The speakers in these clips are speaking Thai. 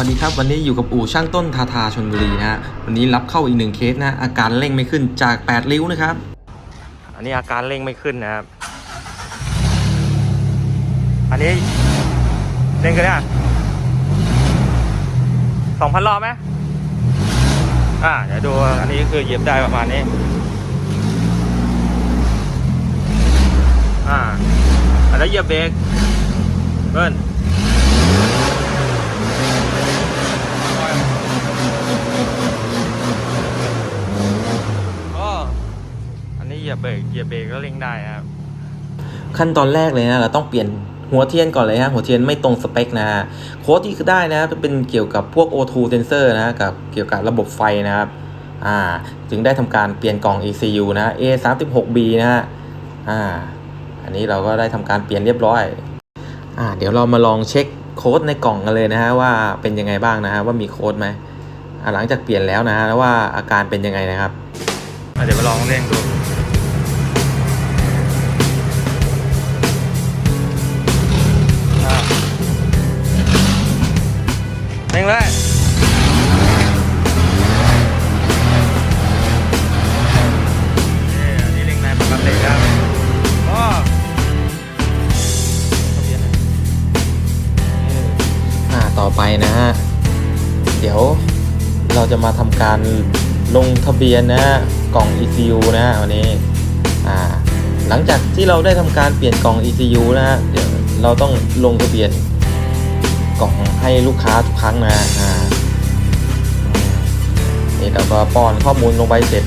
วัสดีครับ วันนี้อยู่กับอู่ช่างต้นทาทาชนบุรีนะฮะวันนี้รับเข้าอีกหนึ่งเคสนะอาการเร่งไม่ขึ้นจาก 8 ริ้วนะครับ อันนี้อาการเร่งไม่ขึ้นนะครับ อันนี้เร่งกันนี่ยสองพันรอบไหมอ่าเดี๋ยวดูอันนี้คือเหยียบได้ประมาณนี้ อ่าอันแล้วเหยียบเบรกเบิ้ล ยียบเบรกเหยียบเบรกก็เร่งได้นะครับ ขั้นตอนแรกเลยนะเราต้องเปลี่ยนหัวเทียนก่อนเลยฮะหัวเทียนไม่ตรงสเปคนะฮะโค้ดที่ได้นะจะเป็นเกี่ยวกับพวก O2 sensor นะกับเกี่ยวกับระบบไฟนะครับอ่าจึงได้ทำการเปลี่ยนกล่อง ECU นะ A36B นะฮะอ่าอันนี้เราก็ได้ทำการเปลี่ยนเรียบร้อยอ่าเดี๋ยวเรามาลองเช็คโค้ดในกล่องกันเลยนะฮะว่าเป็นยังไงบ้างนะฮะว่ามีโค้ดไหมอ่าหลังจากเปลี่ยนแล้วนะฮะแล้วว่าอาการเป็นยังไงนะครับอะเดี๋ยวมาลองเร่งดู ร่งเลยนี่อันนี้เร่งในปกติครับโอ้อ่าต่อไปนะฮะ เดี๋ยวเราจะมาทำการลงทะเบียนนะฮะกล่อง ECU นะฮะวันนี้ อ่า หลังจากที่เราได้ทำการเปลี่ยนกล่อง ECU นะฮะเดี๋ยวเราต้องลงทะเบียน กล่องให้ลูกค้าทุกครั้งนะอ่านี่เราก็ป้อนข้อมูลลงไปเสร็จ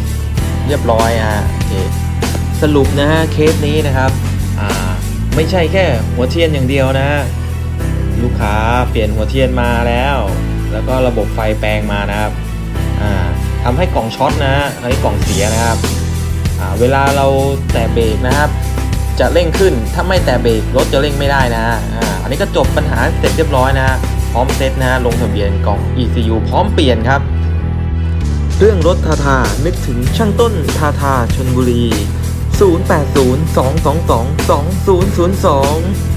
เรียบร้อยอะโอเคสรุปนะฮะเคสนี้นะครับอ่าไม่ใช่แค่หัวเทียนอย่างเดียวนะลูกค้าเปลี่ยนหัวเทียนมาแล้ว แล้วก็ระบบไฟแปลงมานะครับอ่าทำให้กล่องช็อตนะฮะทำให้กล่องเสียนะครับอ่าเวลาเราแตะเบรกนะครับ จะเร่งขึ้น ถ้าไม่แตะเบรกรถจะเร่งไม่ได้นะอ่าอันนี้ก็จบปัญหาเสร็จเรียบร้อยนะ พร้อมเซ็ตนะฮะลงทะเบียนกล่อง ECU พร้อมเปลี่ยนครับ เรื่องรถทาทานึกถึงช่างต้นทาทาชนบุรี 080 222 2002